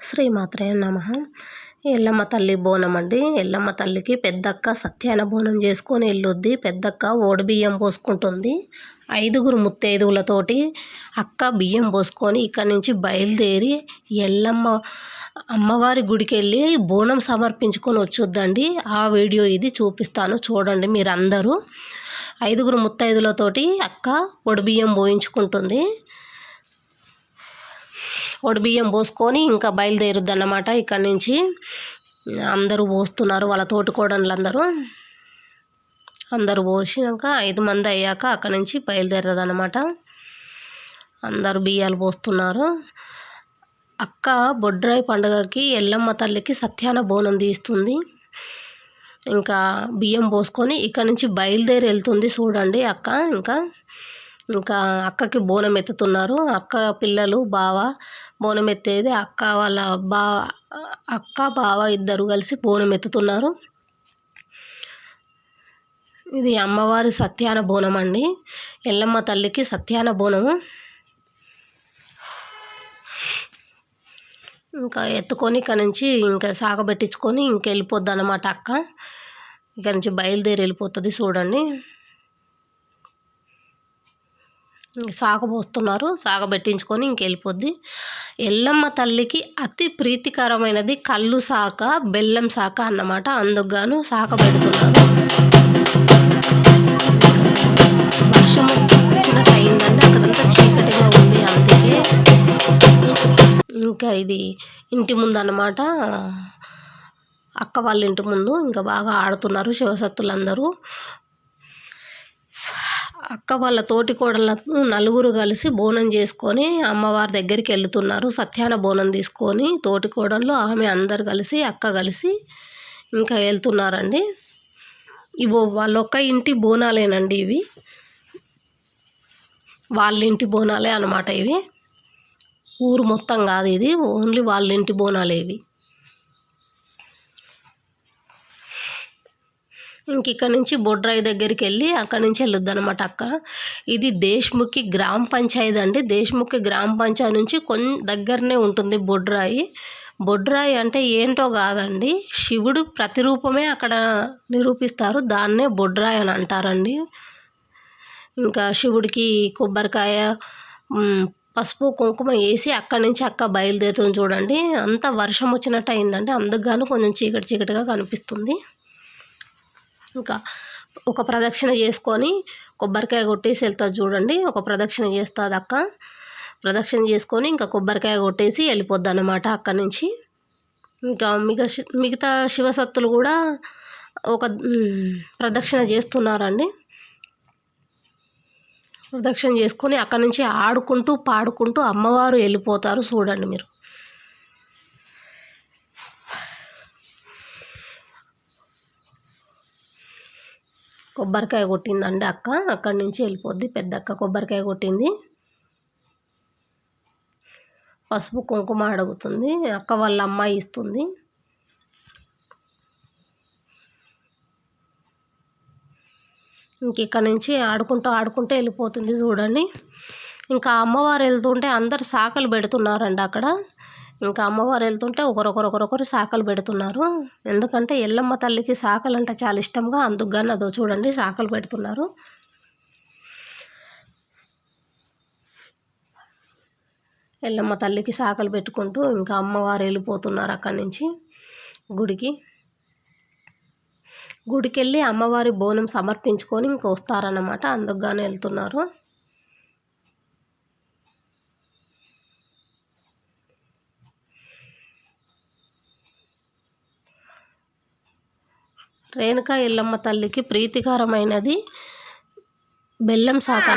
శ్రీమాత్రే నమ. ఎల్లమ్మ తల్లి బోనం అండి. ఎల్లమ్మ తల్లికి పెద్దక్క సత్యాన బోనం చేసుకొని వెళ్ళొద్ది పెద్దక్క ఓడి బియ్యం పోసుకుంటుంది. ఐదుగురు ముత్తైదువులతోటి అక్క బియ్యం పోసుకొని ఇక్కడి నుంచి బయలుదేరి ఎల్లమ్మ అమ్మవారి గుడికి వెళ్ళి బోనం సమర్పించుకొని వచ్చొద్దండి. ఆ వీడియో ఇది చూపిస్తాను చూడండి మీరందరూ. ఐదుగురు ముత్తైదులతోటి అక్క ఒడిబియ్యం పోయించుకుంటుంది. బియ్యం పోసుకొని ఇంకా బయలుదేరుద్ది అన్నమాట ఇక్కడి నుంచి అందరూ పోస్తున్నారు వాళ్ళ తోటికోడళ్ళు అందరూ అందరూ పోసినాక ఐదు మంది అయ్యాక అక్కడి నుంచి బయలుదేరదు అనమాట అందరూ బియ్యాలు పోస్తున్నారు. అక్క బొడ్రాయి పండుగకి ఎల్లమ్మ తల్లికి సత్యాన బోనం తీస్తుంది. ఇంకా బియ్యం పోసుకొని ఇక్కడ నుంచి బయలుదేరి వెళ్తుంది చూడండి అక్క. ఇంకా ఇంకా అక్కకి బోనం ఎత్తుతున్నారు. అక్క పిల్లలు బావ బోనం ఎత్తేది అక్క వాళ్ళ బా అక్క బావ ఇద్దరు కలిసి బోనం ఎత్తుతున్నారు. ఇది అమ్మవారి సత్యాన బోనం అండి. ఎల్లమ్మ తల్లికి సత్యాన బోనము. ఇంకా ఎత్తుకొని ఇక్కడ నుంచి ఇంకా సాగబెట్టించుకొని ఇంకెళ్ళిపోద్ది అన్నమాట అక్క. ఇక్కడ నుంచి బయలుదేరి వెళ్ళిపోతుంది చూడండి. సాగబోస్తున్నారు సాగబెట్టించుకొని ఇంకెళ్ళిపోద్ది. ఎల్లమ్మ తల్లికి అతి ప్రీతికరమైనది కళ్ళు సాక బెల్లం సాక అన్నమాట. అందుకు గాను సాక పెడుతున్నారు వర్షం వచ్చినట్టు అయిందండి అక్కడంతా చీకటిగా ఉంది అందుకే. ఇంకా ఇది ఇంటి ముందు అన్నమాట అక్క వాళ్ళ ఇంటి ముందు ఇంకా బాగా ఆడుతున్నారు శివసత్తులందరూ అక్క వాళ్ళ తోటి కోడళ్ళను నలుగురు కలిసి బోనం చేసుకొని అమ్మవారి దగ్గరికి వెళ్తున్నారు. సత్యాన బోనం తీసుకొని తోటి కోడళ్ళు ఆమె అందరు కలిసి అక్క కలిసి ఇంకా వెళ్తున్నారండి. ఇవో వాళ్ళొక్క ఇంటి బోనాలేనండి ఇవి. వాళ్ళ ఇంటి బోనాలే అనమాట ఇవి. ఊరు మొత్తం కాదు ఇది. ఓన్లీ వాళ్ళ ఇంటి బోనాలే ఇవి. ఇంక ఇక్కడ నుంచి బొడ్రాయి దగ్గరికి వెళ్ళి అక్కడ నుంచి వెళ్ళొద్దు అనమాట అక్క. ఇది దేశ్ముఖి గ్రామ పంచాయతీ అండి. దేశ్ముఖి గ్రామ పంచాయతీ నుంచి కొన్ని దగ్గరనే ఉంటుంది బొడ్రాయి. బొడ్రాయి అంటే ఏంటో కాదండి. శివుడు ప్రతిరూపమే అక్కడ నిరూపిస్తారు. దాన్నే బొడ్రాయి అని అంటారండి. ఇంకా శివుడికి కొబ్బరికాయ పసుపు కుంకుమ వేసి అక్కడి నుంచి అక్క బయలుదేరుతుంది చూడండి. అంత వర్షం వచ్చినట్టు అయిందంటే అందుకు కొంచెం చీకటి చీకటిగా కనిపిస్తుంది. ఇంకా ఒక ప్రదక్షిణ చేసుకొని కొబ్బరికాయ కొట్టేసి వెళ్తుంది చూడండి. ఒక ప్రదక్షిణ చేస్తుంది అక్క. ప్రదక్షిణ చేసుకొని ఇంకా కొబ్బరికాయ కొట్టేసి వెళ్ళిపోద్ది అనమాట అక్కడి నుంచి. ఇంకా మిగతా మిగతా శివసత్తులు కూడా ఒక ప్రదక్షిణ చేస్తున్నారండి. ప్రదక్షిణ చేసుకొని అక్కడి నుంచి ఆడుకుంటూ పాడుకుంటూ అమ్మవారు వెళ్ళిపోతారు చూడండి మీరు. కొబ్బరికాయ కొట్టిందండి అక్క. అక్కడి నుంచి వెళ్ళిపోద్ది. పెద్ద అక్క కొబ్బరికాయ కొట్టింది. పసుపు కుంకుమ అడుగుతుంది. అక్క వాళ్ళ అమ్మాయి ఇస్తుంది. ఇంక ఇక్కడ నుంచి ఆడుకుంటూ ఆడుకుంటూ వెళ్ళిపోతుంది చూడండి. ఇంకా అమ్మవారు వెళ్తుంటే అందరు సాకలు పెడుతున్నారండి అక్కడ. ఇంకా అమ్మవారు వెళ్తుంటే ఒకరొకరు ఒకరొకరు శాఖలు పెడుతున్నారు. ఎందుకంటే ఎల్లమ్మ తల్లికి శాఖలు అంటే చాలా ఇష్టంగా అందుకు అదో చూడండి శాఖలు పెడుతున్నారు. ఎల్లమ్మ తల్లికి శాఖలు పెట్టుకుంటూ ఇంకా అమ్మవారు వెళ్ళిపోతున్నారు అక్కడి నుంచి గుడికి. గుడికి వెళ్ళి అమ్మవారి బోనం సమర్పించుకొని ఇంక వస్తారన్నమాట అందుకు వెళ్తున్నారు. రేణుకా ఎల్లమ్మ తల్లికి ప్రీతికరమైనది బెల్లం శాఖ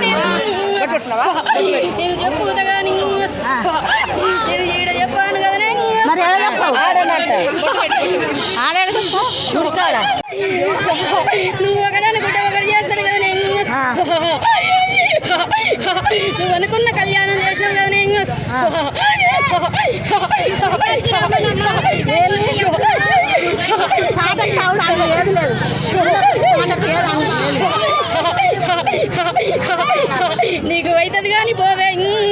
నువ్వు ఒకటి అనుకుంటే ఒకటి చేస్తాడు కదా నువ్వు అనుకున్న కళ్యాణం చేసినావు కదా నువ్వు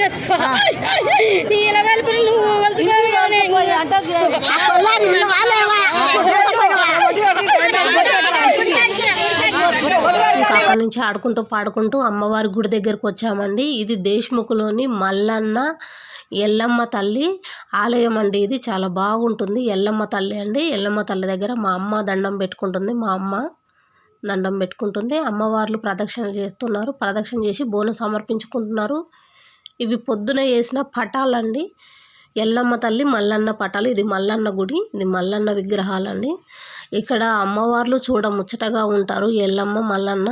అక్కడి నుంచి ఆడుకుంటూ పాడుకుంటూ అమ్మవారి గుడి దగ్గరకు వచ్చామండి. ఇది దేశ్ముఖలోని మల్లన్న ఎల్లమ్మ తల్లి ఆలయం అండి ఇది. చాలా బాగుంటుంది. ఎల్లమ్మ తల్లి అండి. ఎల్లమ్మ తల్లి దగ్గర మా అమ్మ దండం పెట్టుకుంటుంది. మా అమ్మ దండం పెట్టుకుంటుంది. అమ్మవార్లు ప్రదక్షిణ చేస్తున్నారు. ప్రదక్షిణ చేసి బోనం సమర్పించుకుంటున్నారు. ఇవి పొద్దున వేసిన పటాలండి. ఎల్లమ్మ తల్లి మల్లన్న పటాలు. ఇది మల్లన్న గుడి. ఇది మల్లన్న విగ్రహాలండి. ఇక్కడ అమ్మవార్లు చూడ ముచ్చటగా ఉంటారు. ఎల్లమ్మ మల్లన్న